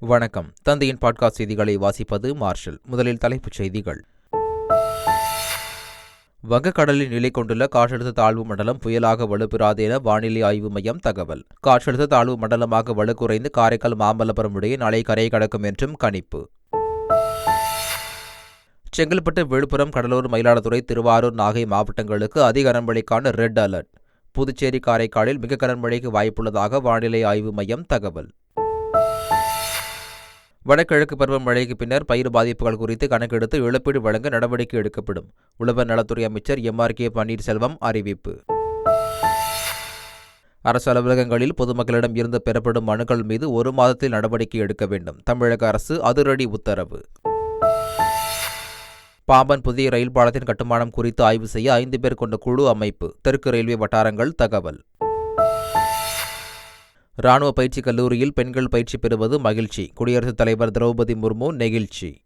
வணக்கம். தந்தையின் பாட்காஸ்ட் செய்திகளை வாசிப்பது மார்ஷல். முதலில் தலைப்புச் செய்திகள். வங்கக்கடலில் நிலை கொண்டுள்ள காற்றழுத்த தாழ்வு மண்டலம் புயலாக வலுப்பெறாது என வானிலை ஆய்வு மையம் தகவல். காற்றழுத்த தாழ்வு மண்டலமாக வலுக்குறைந்து காரைக்கால் மாமல்லபுரம் இடையே நாளை கரையை கடக்கும் என்றும் கணிப்பு. செங்கல்பட்டு விழுப்புரம் கடலூர் மயிலாடுதுறை திருவாரூர் நாகை மாவட்டங்களுக்கு அதிக கனமழைக்கான ரெட் அலர்ட். புதுச்சேரி காரைக்காலில் மிக கனமழைக்கு வாய்ப்புள்ளதாக வானிலை ஆய்வு மையம் தகவல். வடகிழக்கு பருவமழைக்கு பின்னர் பயிர் பாதிப்புகள் குறித்து கணக்கெடுத்து இழப்பீடு வழங்க நடவடிக்கை எடுக்கப்படும். உழவர் நலத்துறை அமைச்சர் எம். ஆர். கே. பன்னீர்செல்வம் அறிவிப்பு. அரசு அலுவலகங்களில் பொதுமக்களிடம் இருந்து பெறப்படும் மனுக்கள் மீது ஒரு மாதத்தில் நடவடிக்கை எடுக்க வேண்டும். தமிழக அரசு அதிரடி உத்தரவு. பாம்பன் புதிய ரயில் பாலத்தின் கட்டுமானம் குறித்து ஆய்வு செய்ய ஐந்து பேர் கொண்ட குழு அமைப்பு. தெற்கு ரயில்வே வட்டாரங்கள் தகவல். ராணுவ பயிற்சி கல்லூரியில் பெண்கள் பயிற்சி பெறுவது மகிழ்ச்சி. குடியரசுத் தலைவர் திரௌபதி முர்மு நெகிழ்ச்சி.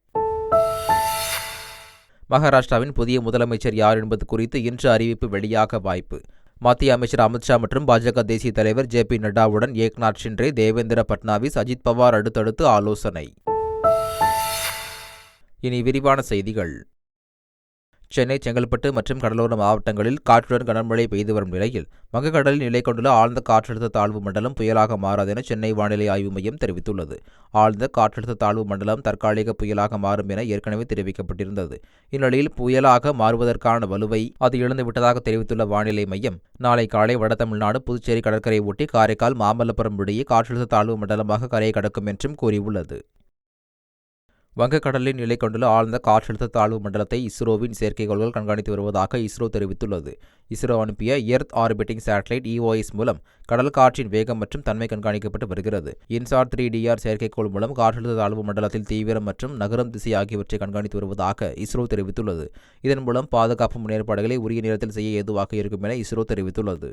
மகாராஷ்டிராவின் புதிய முதலமைச்சர் யார் என்பது குறித்து இன்று அறிவிப்பு வெளியாக வாய்ப்பு. மத்திய அமைச்சர் அமித்ஷா மற்றும் பாஜக தேசிய தலைவர் ஜே பி நட்டாவுடன் ஏக்நாத் ஷிண்டே தேவேந்திர பட்னாவிஸ் அஜித் பவார் அடுத்தடுத்து ஆலோசனை. இனி விரிவான செய்திகள். சென்னை செங்கல்பட்டு மற்றும் கடலோர மாவட்டங்களில் காற்றுடன் கனமழை பெய்து வரும் நிலையில் வங்கக்கடலில் நிலை கொண்டுள்ள ஆழ்ந்த காற்றழுத்த தாழ்வு மண்டலம் புயலாக மாறாது என சென்னை வானிலை ஆய்வு மையம் தெரிவித்துள்ளது. ஆழ்ந்த காற்றழுத்த தாழ்வு மண்டலம் தற்காலிக புயலாக மாறும் என ஏற்கனவே தெரிவிக்கப்பட்டிருந்தது. இந்நிலையில் புயலாக மாறுவதற்கான வலுவை அது இழந்து விட்டதாக தெரிவித்துள்ள வானிலை மையம் நாளை காலை வட தமிழ்நாடு புதுச்சேரி கடற்கரை ஒட்டி காரைக்கால் மாமல்லபுரம் இடையே காற்றழுத்த தாழ்வு மண்டலமாக கரையை கடக்கும் என்றும் கூறியுள்ளது. வங்கக்கடலில் நிலை கொண்டுள்ள ஆழ்ந்த காற்றழுத்த தாழ்வு மண்டலத்தை இஸ்ரோவின் செயற்கைக்கோள்கள் கண்காணித்து வருவதாக இஸ்ரோ தெரிவித்துள்ளது. இஸ்ரோ அனுப்பிய எர்த் ஆர்பிட்டிங் சேட்டலைட் இஓஎஸ் மூலம் கடல் காற்றின் வேகம் மற்றும் தன்மை கண்காணிக்கப்பட்டு வருகிறது. இன்சார் த்ரீ டிஆர் செயற்கைக்கோள் மூலம் காற்றழுத்த தாழ்வு மண்டலத்தில் தீவிரம் மற்றும் நகரம் திசை ஆகியவற்றை கண்காணித்து வருவதாக இஸ்ரோ தெரிவித்துள்ளது. இதன் மூலம் பாதுகாப்பு முன்னேற்பாடுகளை உரிய நேரத்தில் செய்ய ஏதுவாக இருக்கும் என இஸ்ரோ தெரிவித்துள்ளது.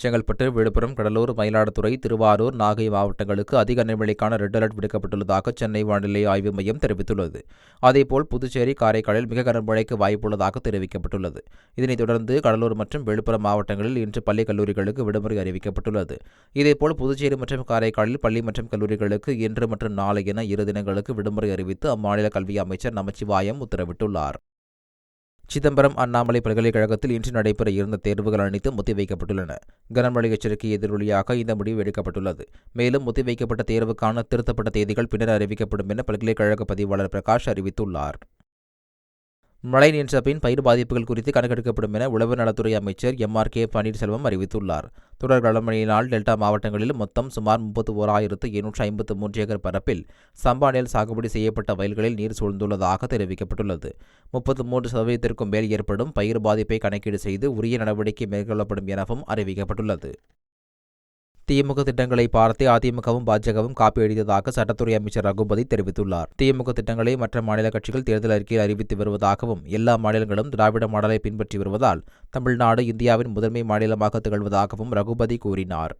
செங்கல்பட்டு விழுப்புரம் கடலூர் மயிலாடுதுறை திருவாரூர் நாகை மாவட்டங்களுக்கு அதிக கனமழைக்கான ரெட் அலர்ட் விடுக்கப்பட்டுள்ளதாக சென்னை வானிலை ஆய்வு மையம் தெரிவித்துள்ளது. அதேபோல் புதுச்சேரி காரைக்காலில் மிக கனமழைக்கு வாய்ப்புள்ளதாக தெரிவிக்கப்பட்டுள்ளது. இதனைத் தொடர்ந்து கடலூர் மற்றும் விழுப்புரம் மாவட்டங்களில் இன்று பள்ளி கல்லூரிகளுக்கு விடுமுறை அறிவிக்கப்பட்டுள்ளது. இதேபோல் புதுச்சேரி மற்றும் காரைக்காலில் பள்ளி மற்றும் கல்லூரிகளுக்கு இன்று மற்றும் நாளை என இரு தினங்களுக்கு விடுமுறை அறிவித்து அம்மாநில கல்வி அமைச்சர் நமச்சிவாயம் உத்தரவிட்டுள்ளார். சிதம்பரம் அண்ணாமலை பல்கலைக்கழகத்தில் இன்று நடைபெற இருந்த தேர்வுகள் அனைத்தும் ஒத்திவைக்கப்பட்டுள்ளன கனமழை எச்சரிக்கை எதிரொலியாக இந்த முடிவு எடுக்கப்பட்டுள்ளது. மேலும் ஒத்திவைக்கப்பட்ட தேர்வுக்கான திருத்தப்பட்ட தேதிகள் பின்னர் அறிவிக்கப்படும் என பல்கலைக்கழக பதிவாளர் பிரகாஷ் அறிவித்துள்ளார். மழை நின்ற பின் பயிர் பாதிப்புகள் குறித்து கணக்கெடுக்கப்படும் என உளவு நலத்துறை அமைச்சர் எம் ஆர் கே பன்னீர்செல்வம் அறிவித்துள்ளார். தொடர் கனமழையினால் டெல்டா மாவட்டங்களில் மொத்தம் சுமார் முப்பத்தி ஓராயிரத்து எண்ணூற்று ஐம்பத்து மூன்று ஏக்கர் பரப்பில் சம்பா நெல் சாகுபடி செய்யப்பட்ட வயல்களில் நீர் சூழ்ந்துள்ளதாக தெரிவிக்கப்பட்டுள்ளது. முப்பத்து மூன்று சதவீதத்திற்கும் மேல் ஏற்படும் பயிர் பாதிப்பை கணக்கீடு செய்து உரிய நடவடிக்கை மேற்கொள்ளப்படும் எனவும் அறிவிக்கப்பட்டுள்ளது. திமுக திட்டங்களை பார்த்தே அதிமுகவும் பாஜகவும் காப்பி அடித்ததாக சட்டத்துறை அமைச்சர் ரகுபதி தெரிவித்துள்ளார். திமுக திட்டங்களை மற்ற மாநில கட்சிகள் தேர்தல் அறிக்கையில் அறிவித்து வருவதாகவும் எல்லா மாநிலங்களும் திராவிட மாடலை பின்பற்றி வருவதால் தமிழ்நாடு இந்தியாவின் முதன்மை மாநிலமாக திகழ்வதாகவும் ரகுபதி கூறினார்.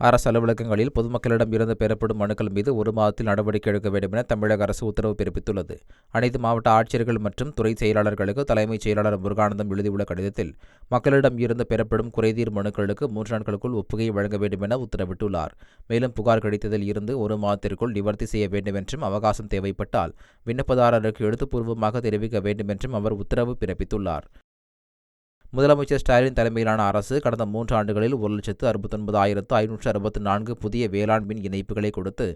அரசு அலுவலகங்களில் பொதுமக்களிடம் இருந்து பெறப்படும் மனுக்கள் மீது ஒரு மாதத்தில் நடவடிக்கை எடுக்க வேண்டும் என தமிழக அரசு உத்தரவு பிறப்பித்துள்ளது. அனைத்து மாவட்ட ஆட்சியர்கள் மற்றும் துறை செயலாளர்களுக்கு தலைமைச் செயலாளர் முருகானந்தம் எழுதியுள்ள கடிதத்தில் மக்களிடம் இருந்து பெறப்படும் குறைதீர் மனுக்களுக்கு மூன்று நாட்களுக்குள் ஒப்புகை வழங்க வேண்டும் என உத்தரவிட்டுள்ளார். மேலும் புகார் கிடைத்ததில் இருந்து ஒரு மாதத்திற்குள் நிவர்த்தி செய்ய வேண்டும் என்றும் அவகாசம் தேவைப்பட்டால் விண்ணப்பதாரருக்கு எழுத்துப்பூர்வமாக தெரிவிக்க வேண்டும் என்றும் அவர் உத்தரவு பிறப்பித்துள்ளார். முதலமைச்சர் ஸ்டாலின் தலைமையிலான அரசு கடந்த மூன்று ஆண்டுகளில் ஒரு லட்சத்து அறுபத்தொன்பதாயிரத்து ஐநூற்று அறுபத்தி நான்கு புதிய வேளாண் மின் இணைப்புகளை கொடுத்து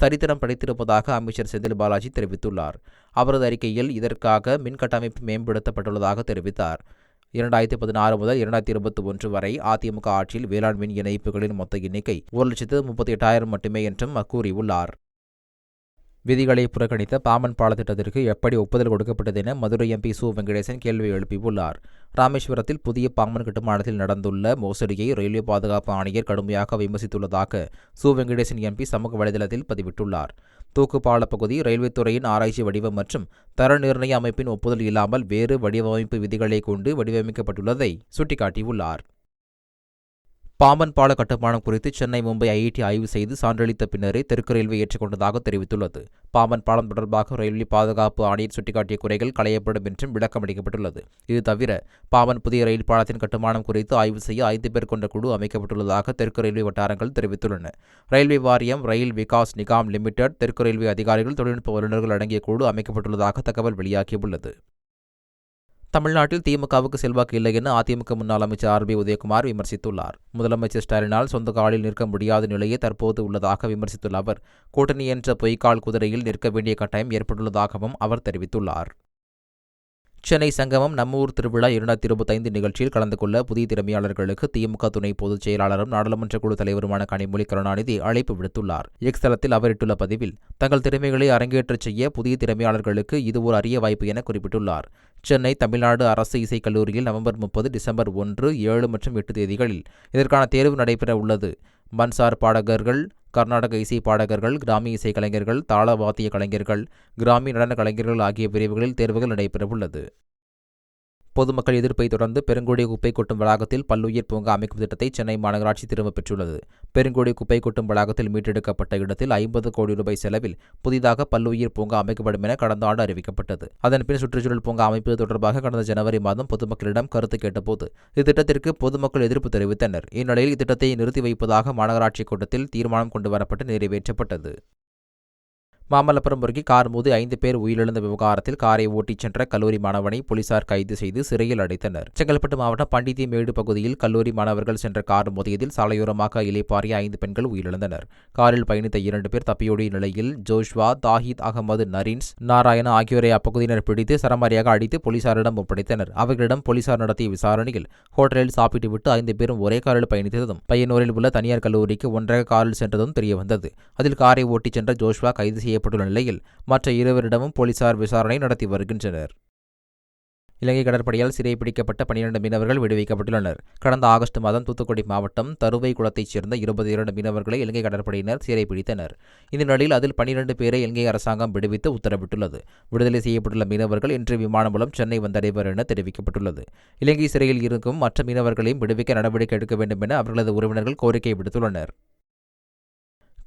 சரித்திரம் படைத்திருப்பதாக அமைச்சர் செந்தில் பாலாஜி தெரிவித்துள்ளார். அவரது அறிக்கையில் இதற்காக மின் கட்டமைப்பு மேம்படுத்தப்பட்டுள்ளதாக தெரிவித்தார். இரண்டாயிரத்தி பதினாறு முதல் இரண்டாயிரத்தி இருபத்தி ஒன்று வரை அதிமுக ஆட்சியில் வேளாண் மின் இணைப்புகளின் மொத்த எண்ணிக்கை ஒரு லட்சத்து முப்பத்தி எட்டாயிரம் மட்டுமே என்றும் கூறியுள்ளார். விதிகளை புறக்கணித்த பாம்பன் பாலத்திட்டத்திற்கு எப்படி ஒப்புதல் கொடுக்கப்பட்டது என மதுரை எம்பி சு வெங்கடேசன் கேள்வி எழுப்பியுள்ளார். ராமேஸ்வரத்தில் புதிய பாம்பன் கட்டுமானத்தில் நடந்துள்ள மோசடியை ரயில்வே பாதுகாப்பு ஆணையர் கடுமையாக விமர்சித்துள்ளதாக சு வெங்கடேசன் எம்பி சமூக வலைதளத்தில் பதிவிட்டுள்ளார். தூக்குப்பால பகுதி ரயில்வே துறையின் ஆராய்ச்சி வடிவம் மற்றும் தர நிர்ணய அமைப்பின் ஒப்புதல் இல்லாமல் வேறு வடிவமைப்பு விதிகளை கொண்டு வடிவமைக்கப்பட்டுள்ளதை சுட்டிக்காட்டியுள்ளார். பாம்பன் பால கட்டுமானம் குறித்து சென்னை மும்பை ஐஐடி ஆய்வு செய்து சான்றளித்த பின்னரே தெற்கு ரயில்வே ஏற்றுக்கொண்டதாக தெரிவித்துள்ளது. பாம்பன் பாலம் தொடர்பாக ரயில்வே பாதுகாப்பு ஆணையர் சுட்டிக்காட்டிய குறைகள் களையப்படும் என்றும் விளக்கம் அளிக்கப்பட்டுள்ளது. இது தவிர பாம்பன் புதிய ரயில் பாலத்தின் கட்டுமானம் குறித்து ஆய்வு செய்ய ஐந்து பேர் கொண்ட குழு அமைக்கப்பட்டுள்ளதாக தெற்கு ரயில்வே வட்டாரங்கள் தெரிவித்துள்ளன. ரயில்வே வாரியம் ரயில் விகாஸ் நிகாம் லிமிடெட் தெற்கு ரயில்வே அதிகாரிகள் தொழில்நுட்ப வல்லுநர்கள் அடங்கிய குழு அமைக்கப்பட்டுள்ளதாக தகவல் வெளியாகியுள்ளது. தமிழ்நாட்டில் திமுகவுக்கு செல்வாக்கு இல்லை என அதிமுக முன்னாள் அமைச்சர் ஆர் பி உதயகுமார் விமர்சித்துள்ளார். முதலமைச்சர் ஸ்டாலினால் சொந்த காலில் நிற்க முடியாத நிலையே தற்போது உள்ளதாக விமர்சித்துள்ள அவர் கூட்டணி என்ற பொய்க்கால் குதிரையில் நிற்க வேண்டிய கட்டாயம் ஏற்பட்டுள்ளதாகவும் அவர் தெரிவித்துள்ளார். சென்னை சங்கமம் நம்மூர் திருவிழா இரண்டாயிரத்தி இருபத்தைந்து நிகழ்ச்சியில் கலந்து கொள்ள புதிய திறமையாளர்களுக்கு திமுக துணை பொதுச் செயலாளரும் நாடாளுமன்ற குழு தலைவருமான கனிமொழி கருணாநிதி அழைப்பு விடுத்துள்ளார். எக்ஸ் தளத்தில் பதிவில் தங்கள் திறமைகளை அரங்கேற்றச் செய்ய புதிய திறமையாளர்களுக்கு இது ஒரு அரிய வாய்ப்பு என குறிப்பிட்டுள்ளார். சென்னை தமிழ்நாடு அரசு இசைக் கல்லூரியில் நவம்பர் முப்பது டிசம்பர் ஒன்று ஏழு மற்றும் எட்டு தேதிகளில் இதற்கான தேர்வு நடைபெற உள்ளது. மன்சார் பாடகர்கள் கர்நாடக இசை பாடகர்கள் கிராமிய இசை கலைஞர்கள் தாள வாத்திய கலைஞர்கள் கிராமிய நடன கலைஞர்கள் ஆகிய பிரிவுகளில் தேர்வுகள் நடைபெறவுள்ளது. பொதுமக்கள் எதிர்ப்பை தொடர்ந்து பெருங்குடி குப்பை கொட்டும் வளாகத்தில் பல்லுயிர் பூங்கா அமைக்கும் திட்டத்தை சென்னை மாநகராட்சி திரும்பப் பெற்றுள்ளது. பெருங்குடி குப்பை கொட்டும் வளாகத்தில் மீட்டெடுக்கப்பட்ட இடத்தில் ஐம்பது கோடி ரூபாய் செலவில் புதிதாக பல்லுயிர் பூங்கா அமைக்கப்படும் என கடந்த ஆண்டு அறிவிக்கப்பட்டது. அதன்பின் சுற்றுச்சூழல் பூங்கா அமைப்பது தொடர்பாக கடந்த ஜனவரி மாதம் பொதுமக்களிடம் கருத்து கேட்டபோது இத்திட்டத்திற்கு பொதுமக்கள் எதிர்ப்பு தெரிவித்தனர். இந்நிலையில் இத்திட்டத்தை நிறுத்தி வைப்பதாக மாநகராட்சி கூட்டத்தில் தீர்மானம் கொண்டுவரப்பட்டு நிறைவேற்றப்பட்டது. மாமல்லபுரம் அருகே கார் மோதி ஐந்து பேர் உயிரிழந்த விவகாரத்தில் காரை ஓட்டிச் சென்ற கல்லூரி மாணவனை போலீசார் கைது செய்து சிறையில் அடைத்தனர். செங்கல்பட்டு மாவட்டம் பண்டிதிமேடு பகுதியில் கல்லூரி மாணவர்கள் சென்ற கார் மோதியதில் சாலையோரமாக இலைப்பாரிய ஐந்து பெண்கள் உயிரிழந்தனர். காரில் பயணித்த இரண்டு பேர் தப்பியோடிய நிலையில் ஜோஷ்வா தாஹித் அகமது நரீன்ஸ் நாராயண ஆகியோரை அப்பகுதியினர் பிடித்து சரமாரியாக அடித்து போலீசாரிடம் ஒப்படைத்தனர். அவர்களிடம் போலீசார் நடத்திய விசாரணையில் ஹோட்டலில் சாப்பிட்டுவிட்டு ஐந்து பேரும் ஒரே காரில் பயணித்ததும் பையனூரில் உள்ள தனியார் கல்லூரிக்கு ஒன்றாக காரில் சென்றதும் தெரியவந்தது. அதில் காரை ஓட்டிச் சென்ற ஜோஷ்வா கைது செய்ய செய்யப்பட்டுள்ள நிலையில் மற்ற இருவரிடமும் போலீசார் விசாரணை நடத்தி வருகின்றனர். இலங்கை கடற்படையால் சிறைப்பிடிக்கப்பட்ட பனிரெண்டு மீனவர்கள் விடுவிக்கப்பட்டுள்ளனர். கடந்த ஆகஸ்ட் மாதம் தூத்துக்குடி மாவட்டம் தருவை குளத்தைச் சேர்ந்த இருபது இரண்டு மீனவர்களை இலங்கை கடற்படையினர் சிறைப்பிடித்தனர் இந்த நிலையில் அதில் பனிரெண்டு பேரை இலங்கை அரசாங்கம் விடுவித்து உத்தரவிட்டுள்ளது. விடுதலை செய்யப்பட்டுள்ள மீனவர்கள் இன்று விமானம் மூலம் சென்னை வந்தடைவர் என தெரிவிக்கப்பட்டுள்ளது. இலங்கை சிறையில் இருக்கும் மற்ற மீனவர்களையும் விடுவிக்க நடவடிக்கை எடுக்க வேண்டும் என அவர்களது உறவினர்கள் கோரிக்கை விடுத்துள்ளனர்.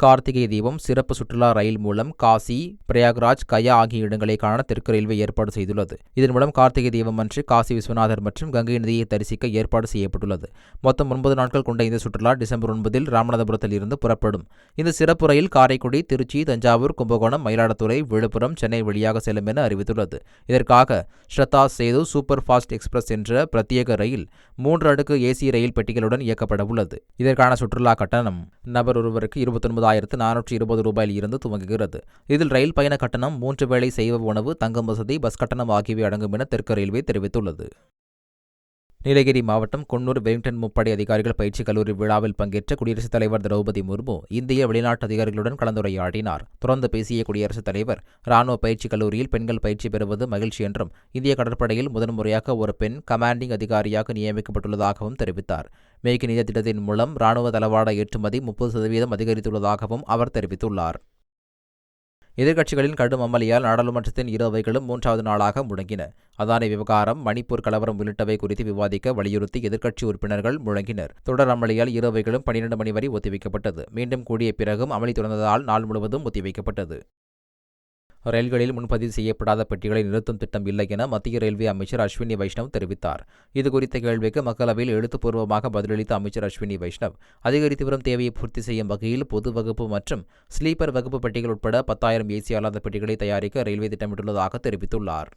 கார்த்திகை தீபம் சிறப்பு சுற்றுலா ரயில் மூலம் காசி பிரயாக்ராஜ் கயா ஆகிய இடங்களை காண தெற்கு ரயில்வே ஏற்பாடு செய்துள்ளது. இதன் மூலம் கார்த்திகை தீபம் அன்று காசி விஸ்வநாதர் மற்றும் கங்கை நதியை தரிசிக்க ஏற்பாடு செய்யப்பட்டுள்ளது. மொத்தம் ஒன்பது நாட்கள் கொண்ட இந்த சுற்றுலா டிசம்பர் ஒன்பதில் ராமநாதபுரத்தில் இருந்து புறப்படும். இந்த சிறப்பு ரயில் காரைக்குடி திருச்சி தஞ்சாவூர் கும்பகோணம் மயிலாடுதுறை விழுப்புரம் சென்னை வழியாக செல்லும் என அறிவித்துள்ளது. இதற்காக Shraddha Setu super fast express என்ற பிரத்யேக ரயில் மூன்று அடுக்கு ஏசி ரயில் பெட்டிகளுடன் இயக்கப்பட உள்ளது. இதற்கான சுற்றுலா கட்டணம் நபர் ஒருவருக்கு இருபத்தொன்பது ஆயிரத்து நானூற்றி இருபது ரூபாயில் இருந்து துவங்குகிறது. இதில் ரயில் பயண கட்டணம் மூன்று வேளை செய்வ உணவு தங்கும் வசதி பஸ் கட்டணம் ஆகியவை அடங்கும் என தெற்கு ரயில்வே தெரிவித்துள்ளது. நீலகிரி மாவட்டம் குன்னூர் வெலிங்டன் முப்படை அதிகாரிகள் பயிற்சி கல்லூரி விழாவில் பங்கேற்ற குடியரசுத் தலைவர் திரௌபதி முர்மு இந்திய வெளிநாட்டு அதிகாரிகளுடன் கலந்துரையாடினார். தொடர்ந்து பேசிய குடியரசுத் தலைவர் ராணுவ பயிற்சி கல்லூரியில் பெண்கள் பயிற்சி பெறுவது மகிழ்ச்சி என்றும் இந்திய கடற்படையில் முதன்முறையாக ஒரு பெண் கமாண்டிங் அதிகாரியாக நியமிக்கப்பட்டுள்ளதாகவும் தெரிவித்தார். மேற்கு நீதி திட்டத்தின் மூலம் ராணுவ தளவாட ஏற்றுமதி முப்பது சதவீதம் அதிகரித்துள்ளதாகவும் அவர் தெரிவித்துள்ளார். எதிர்க்கட்சிகளின் கடும் அமளியால் நாடாளுமன்றத்தின் இரு அவைகளும் மூன்றாவது நாளாக முடங்கின அதானி விவகாரம் மணிப்பூர் கலவரம் உள்ளிட்டவை குறித்து விவாதிக்க வலியுறுத்தி எதிர்க்கட்சி உறுப்பினர்கள் முழங்கினர். தொடர் அமளியால் இரு அவைகளும் பனிரெண்டு மணி வரை ஒத்திவைக்கப்பட்டது. மீண்டும் கூடிய பிறகும் அமளி தொடர்ந்ததால் நாள் முழுவதும் ஒத்திவைக்கப்பட்டது. ரயில்களில் முன்பதிவு செய்யப்படாத பெட்டிகளை நிறுத்தும் திட்டம் இல்லை என மத்திய ரயில்வே அமைச்சர் அஸ்வினி வைஷ்ணவ் தெரிவித்தார். இதுகுறித்த கேள்விக்கு மக்களவையில் எழுத்துப்பூர்வமாக பதிலளித்த அமைச்சர் அஸ்வினி வைஷ்ணவ் அதிகரித்து வரும் தேவையை பூர்த்தி செய்யும் வகையில் பொது வகுப்பு மற்றும் ஸ்லீப்பர் வகுப்பு பெட்டிகள் உட்பட பத்தாயிரம் ஏசி அல்லாத பெட்டிகளை தயாரிக்க ரயில்வே திட்டமிட்டுள்ளதாக தெரிவித்துள்ளார்.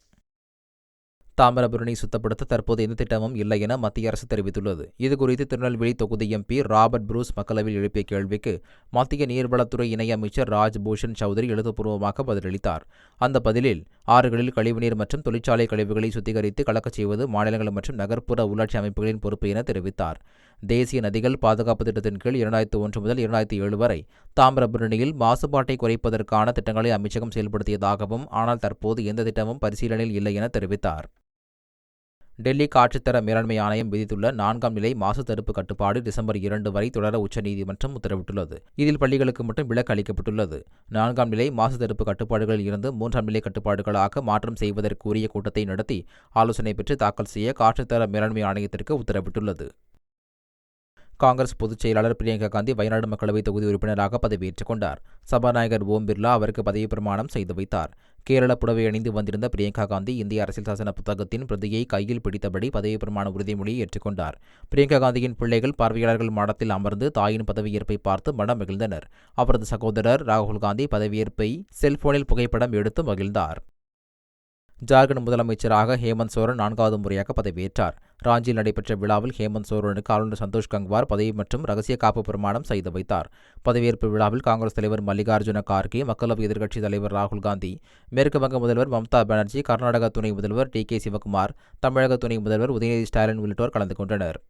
தாமிரபரணி சுத்தப்படுத்த தற்போது எந்த திட்டமும் இல்லை என மத்திய அரசு தெரிவித்துள்ளது. இதுகுறித்து திருநெல்வேலி தொகுதி எம்பி ராபர்ட் புரூஸ் மக்களவையில் எழுப்பிய கேள்விக்கு மத்திய நீர்வளத்துறை இணையமைச்சர் ராஜ்பூஷன் சௌத்ரி எழுத்துப்பூர்வமாக பதிலளித்தார். அந்த பதிலில் ஆறுகளில் கழிவுநீர் மற்றும் தொழிற்சாலை கழிவுகளை சுத்திகரித்து கலக்கச் செய்வது மாநிலங்கள் மற்றும் நகர்ப்புற உள்ளாட்சி அமைப்புகளின் பொறுப்பு என தெரிவித்தார். தேசிய நதிகள் பாதுகாப்பு திட்டத்தின் கீழ் இரண்டாயிரத்து ஒன்று முதல் இரண்டாயிரத்தி ஏழு வரை தாமிரபரணியில் மாசுபாட்டை குறைப்பதற்கான திட்டங்களை அமைச்சகம் செயல்படுத்தியதாகவும் ஆனால் தற்போது எந்த திட்டமும் பரிசீலனையில் இல்லை என தெரிவித்தார். டெல்லி காற்றுத்தர மேலாண்மை ஆணையம் விதித்துள்ள நான்காம் நிலை மாசு தடுப்பு கட்டுப்பாடு டிசம்பர் இரண்டு வரை தொடர உச்சநீதிமன்றம் உத்தரவிட்டுள்ளது. இதில் பள்ளிகளுக்கு மட்டும் விலக்கு அளிக்கப்பட்டுள்ளது. நான்காம் நிலை மாசு தடுப்பு கட்டுப்பாடுகளில் இருந்து மூன்றாம் நிலை கட்டுப்பாடுகளாக மாற்றம் செய்வதற்குரிய கூட்டத்தை நடத்தி ஆலோசனை பெற்று தாக்கல் செய்ய காற்றுத்தர மேலாண்மை ஆணையத்திற்கு உத்தரவிட்டுள்ளது. காங்கிரஸ் பொதுச் செயலாளர் பிரியங்கா காந்தி வயநாடு மக்களவைத் தொகுதி உறுப்பினராக பதவியேற்றுக் கொண்டார். சபாநாயகர் ஓம் பிர்லா அவருக்கு பதவி பிரமாணம் செய்து வைத்தார். கேரள புடவை அணிந்து வந்திருந்த பிரியங்கா காந்தி இந்திய அரசியல் சாசன புத்தகத்தின் பிரதியை கையில் பிடித்தபடி பதவி பிரமாண உறுதிமொழியை ஏற்றுக்கொண்டார். பிரியங்கா காந்தியின் பிள்ளைகள் பார்வையாளர்கள் மாடத்தில் அமர்ந்து தாயின் பதவியேற்பை பார்த்து மனம் மகிழ்ந்தனர். அவரது சகோதரர் ராகுல் காந்தி பதவியேற்பை செல்போனில் புகைப்படம் எடுத்து மகிழ்ந்தார். ஜார்க்கண்ட் முதலமைச்சராக ஹேமந்த் சோரன் நான்காவது முறையாக பதவியேற்றார். ராஞ்சியில் நடைபெற்ற விழாவில் ஹேமந்த் சோரனுக்கு ஆளுநர் சந்தோஷ் கங்வார் பதவி மற்றும் ரகசிய காப்பு பிரமாணம் செய்து வைத்தார். பதவியேற்பு விழாவில் காங்கிரஸ் தலைவர் மல்லிகார்ஜுன கார்கே மக்களவை எதிர்க்கட்சித் தலைவர் ராகுல் காந்தி மேற்கு வங்க முதல்வர் மம்தா பானர்ஜி கர்நாடக துணை முதல்வர் டி கே சிவகுமார் தமிழக துணை முதல்வர் உதயநிதி ஸ்டாலின் உள்ளிட்டோர் கலந்து கொண்டனர்.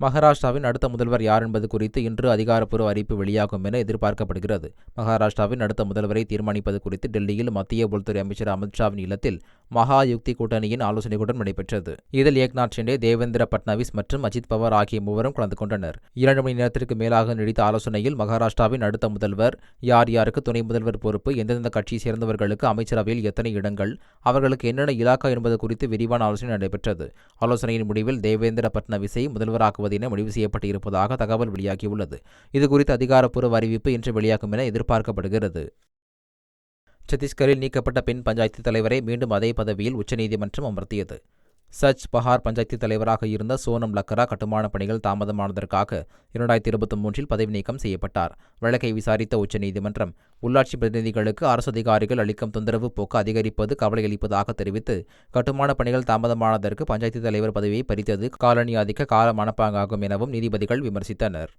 மகாராஷ்டிராவின் அடுத்த முதல்வர் யார் என்பது குறித்து இன்று அதிகாரப்பூர்வ அறிவிப்பு வெளியாகும் என எதிர்பார்க்கப்படுகிறது. மகாராஷ்டிராவின் அடுத்த முதல்வரை தீர்மானிப்பது குறித்து டெல்லியில் மத்திய உள்துறை அமைச்சர் அமித்ஷாவின் இல்லத்தில் மகா யுக்தி கூட்டணியின் ஆலோசனைக் கூட்டம் நடைபெற்றது. இதில் ஏக்நாத் ஷிண்டே தேவேந்திர பட்னாவிஸ் மற்றும் அஜித் பவார் ஆகிய மூவரும் கலந்து கொண்டனர். இரண்டு மணி நேரத்திற்கு மேலாக நீடித்த ஆலோசனையில் மகாராஷ்டிராவின் அடுத்த முதல்வர் யார் யாருக்கு துணை முதல்வர் பொறுப்பு எந்தெந்த கட்சியை சேர்ந்தவர்களுக்கு அமைச்சரவையில் எத்தனை இடங்கள் அவர்களுக்கு என்னென்ன இலாக்கா என்பது குறித்து விரிவான ஆலோசனை நடைபெற்றது. ஆலோசனையின் முடிவில் தேவேந்திர பட்னவிஸை முதல்வராக்குவது என முடிவு செய்யப்பட்டிருப்பதாக தகவல் வெளியாகியுள்ளது. இதுகுறித்து அதிகாரப்பூர்வ அறிவிப்பு இன்று வெளியாகும் என எதிர்பார்க்கப்படுகிறது. சத்தீஸ்கரில் நீக்கப்பட்ட பெண் பஞ்சாயத்து தலைவரை மீண்டும் அதே பதவியில் உச்சநீதிமன்றம் அமர்த்தியது. சச் பஹார் பஞ்சாயத்து தலைவராக இருந்த சோனம் லக்கரா கட்டுமான பணிகள் தாமதமானதற்காக இரண்டாயிரத்தி இருபத்தி மூன்றில் பதவி நீக்கம் செய்யப்பட்டார். வழக்கை விசாரித்த உச்சநீதிமன்றம் உள்ளாட்சி பிரதிநிதிகளுக்கு அரசு அதிகாரிகள் அளிக்கும் தொந்தரவு போக்கு அதிகரிப்பது கவலை அளிப்பதாக தெரிவித்து கட்டுமான பணிகள் தாமதமானதற்கு பஞ்சாயத்து தலைவர் பதவியை பறித்தது காலனி அதிக கால மனப்பாங்காகும் எனவும் நீதிபதிகள் விமர்சித்தனர்.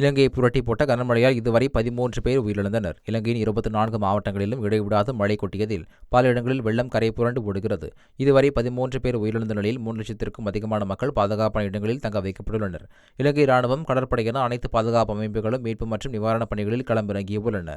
இலங்கையை புரட்டி போட்ட கனமழையால் இதுவரை பதிமூன்று பேர் உயிரிழந்தனர். இலங்கையின் இருபத்தி நான்கு மாவட்டங்களிலும் இடைவிடாது மழை கொட்டியதில் பல இடங்களில் வெள்ளம் கரை புரண்டு ஓடுகிறது. இதுவரை பதிமூன்று பேர் உயிரிழந்த நிலையில் மூன்று லட்சத்திற்கும் அதிகமான மக்கள் பாதுகாப்பான இடங்களில் தங்க வைக்கப்பட்டுள்ளனர். இலங்கை ராணுவம் கடற்படையின அனைத்து பாதுகாப்பு அமைப்புகளும் மீட்பு மற்றும் நிவாரணப் பணிகளில் களமிறங்கியுள்ளன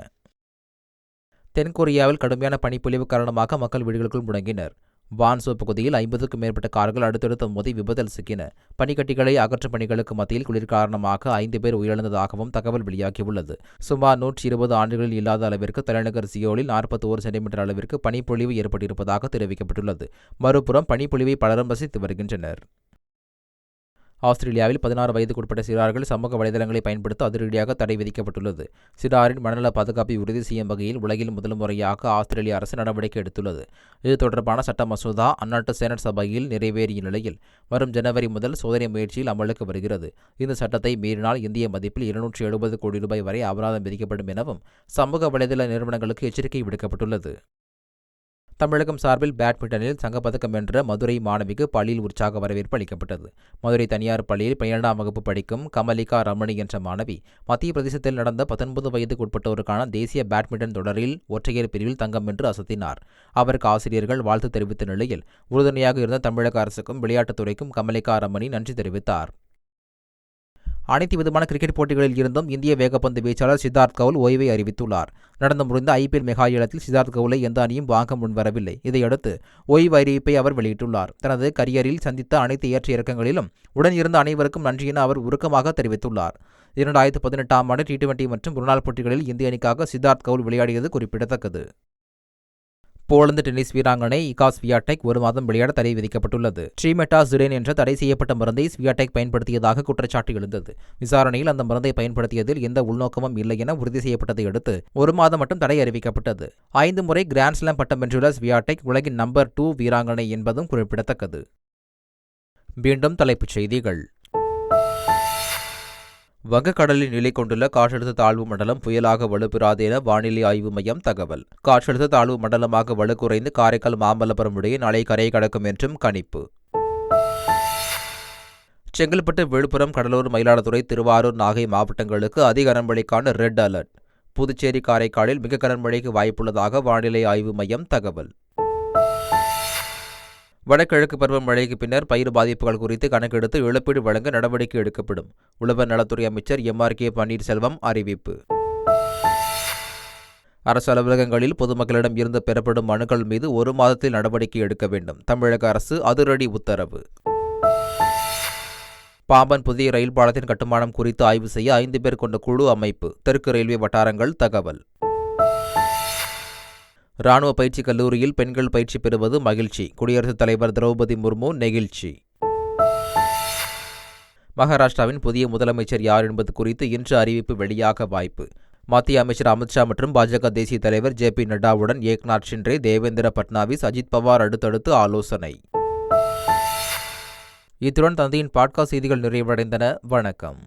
தென்கொரியாவில் கடுமையான பனிப்பொழிவு காரணமாக மக்கள் வீடுகளுக்குள் முடங்கினர். வான்சோ பகுதியில் ஐம்பதுக்கும் மேற்பட்ட கார்கள் அடுத்தடுத்த மோதி விபத்தில் சிக்கின. பனிக்கட்டிகளை அகற்றும் பணிகளுக்கு மத்தியில் குளிர் காரணமாக ஐந்து பேர் உயிரிழந்ததாகவும் தகவல் வெளியாகியுள்ளது. சுமார் நூற்றி இருபது ஆண்டுகளில் இல்லாத அளவிற்கு தலைநகர் சியோலில் நாற்பத்தி ஒரு சென்டிமீட்டர் அளவிற்கு பனிப்பொழிவு ஏற்பட்டிருப்பதாக தெரிவிக்கப்பட்டுள்ளது. மறுபுறம் பனிப்பொழிவை பலரும் வசித்து வருகின்றனர். ஆஸ்திரேலியாவில் பதினாறு வயதுக்கு உட்பட்ட சிறார்கள் சமூக வலைதளங்களை பயன்படுத்த அதிரடியாக தடை விதிக்கப்பட்டுள்ளது. சிறாரின் மனநல பாதுகாப்பை உறுதி செய்யும் வகையில் உலகில் முதல் முறையாக ஆஸ்திரேலிய அரசு நடவடிக்கை எடுத்துள்ளது. இது தொடர்பான சட்ட மசோதா அந்நாட்டு செனட் சபையில் நிறைவேறிய நிலையில் வரும் ஜனவரி முதல் சோதனை முயற்சியில் அமலுக்கு வருகிறது. இந்த சட்டத்தை மீறினால் இந்திய மதிப்பில் இருநூற்றி எழுபது கோடி ரூபாய் வரை அபராதம் விதிக்கப்படும் எனவும் சமூக வலைதள நிறுவனங்களுக்கு எச்சரிக்கை விடுக்கப்பட்டுள்ளது. தமிழகம் சார்பில் பேட்மிண்டனில் சங்கப்பதக்கம் வென்ற மதுரை மாணவிக்கு பள்ளியில் உற்சாக வரவேற்பு அளிக்கப்பட்டது. மதுரை தனியார் பள்ளியில் பன்னிரெண்டாம் வகுப்பு படிக்கும் கமலிகா ரமணி என்ற மாணவி மத்திய பிரதேசத்தில் நடந்த பத்தொன்பது வயதுக்குட்பட்டோருக்கான தேசிய பேட்மிண்டன் தொடரில் ஒற்றையர் பிரிவில் தங்கம் வென்று அசத்தினார். அவருக்கு ஆசிரியர்கள் வாழ்த்து தெரிவித்த நிலையில் உறுதுணையாக இருந்த தமிழக அரசுக்கும் விளையாட்டுத்துறைக்கும் கமலிகா ரமணி நன்றி தெரிவித்தார். அனைத்து விதமான கிரிக்கெட் போட்டிகளில் இருந்தும் இந்திய வேகப்பந்து வீச்சாளர் சித்தார்த் கவுல் ஓய்வை அறிவித்துள்ளார். நடந்து முடிந்த ஐபிஎல் மெகா ஏலத்தில் சித்தார்த் கவுலை எந்த அணியும் வாங்க முன்வரவில்லை. இதையடுத்து ஓய்வு அறிவிப்பை அவர் வெளியிட்டுள்ளார். தனது கரியரில் சந்தித்த அனைத்து ஏற்ற இறக்கங்களிலும் உடன் இருந்த அனைவருக்கும் நன்றி என அவர் உருக்கமாக தெரிவித்துள்ளார். இரண்டாயிரத்து பதினெட்டாம் ஆண்டு டி டுவெண்டி மற்றும் ஒருநாள் போட்டிகளில் இந்திய அணிக்காக சித்தார்த் கவுல் விளையாடியது குறிப்பிடத்தக்கது. போலந்து டென்னிஸ் வீராங்கனை இகாஸ் வியாடெக் ஒரு மாதம் விளையாட தடை விதிக்கப்பட்டுள்ளது. ட்ரீமெட்டா ஜுடேன் என்ற தடை செய்யப்பட்ட மருந்தை ஸ்வியாடெக் பயன்படுத்தியதாக குற்றச்சாட்டு எழுந்தது. விசாரணையில் அந்த மருந்தை பயன்படுத்தியதில் எந்த உள்நோக்கமும் இல்லை என உறுதி செய்யப்பட்டதை அடுத்து ஒரு மாதம் மட்டும் தடை அறிவிக்கப்பட்டது. ஐந்து முறை கிராண்ட்ஸ்லாம் பட்டம் வென்றுள்ள ஸ்வியாடெக் உலகின் நம்பர் டூ வீராங்கனை என்பதும் குறிப்பிடத்தக்கது. மீண்டும் தலைப்புச் செய்திகள். வங்கக்கடலில் நிலை கொண்டுள்ள காற்றழுத்த தாழ்வு மண்டலம் புயலாக வலுப்பெறாது என வானிலை ஆய்வு மையம் தகவல். காற்றழுத்த தாழ்வு மண்டலமாக வலுக்குறைந்து காரைக்கால் மாமல்லபுரம் இடையே நாளை கரை கடக்கும் என்றும் கணிப்பு. செங்கல்பட்டு விழுப்புரம் கடலூர் மயிலாடுதுறை திருவாரூர் நாகை மாவட்டங்களுக்கு அதிக கனமழைக்கான ரெட் அலர்ட். புதுச்சேரி காரைக்காலில் மிக கனமழைக்கு வாய்ப்புள்ளதாக வானிலை ஆய்வு மையம் தகவல். வடகிழக்கு பருவமழைக்கு பின்னர் பயிர் பாதிப்புகள் குறித்து கணக்கெடுத்து இழப்பீடு வழங்க நடவடிக்கை எடுக்கப்படும். உழவர் நலத்துறை அமைச்சர் எம். ஆர். கே. பன்னீர்செல்வம் அறிவிப்பு. அரசு அலுவலகங்களில் பொதுமக்களிடம் இருந்து பெறப்படும் மனுக்கள் மீது ஒரு மாதத்தில் நடவடிக்கை எடுக்க வேண்டும். தமிழக அரசு அதிரடி உத்தரவு. பாம்பன் புதிய ரயில் பாலத்தின் கட்டுமானம் குறித்து ஆய்வு செய்ய ஐந்து பேர் கொண்ட குழு அமைப்பு. தெற்கு ரயில்வே வட்டாரங்கள் தகவல். ராணுவ பயிற்சி கல்லூரியில் பெண்கள் பயிற்சி பெறுவது மகிழ்ச்சி. குடியரசுத் தலைவர் திரௌபதி முர்மு நெகிழ்ச்சி. மகாராஷ்டிராவின் புதிய முதலமைச்சர் யார் என்பது குறித்து இன்று அறிவிப்பு வெளியாக வாய்ப்பு. மத்திய அமைச்சர் அமித்ஷா மற்றும் பாஜக தேசிய தலைவர் ஜே பி நட்டாவுடன் ஏக்நாத் ஷிண்டே தேவேந்திர பட்னாவிஸ் அஜித் பவார் அடுத்தடுத்து ஆலோசனை. இத்துடன் தந்தையின் பாட்காஸ்ட் செய்திகள் நிறைவடைந்தன. வணக்கம்.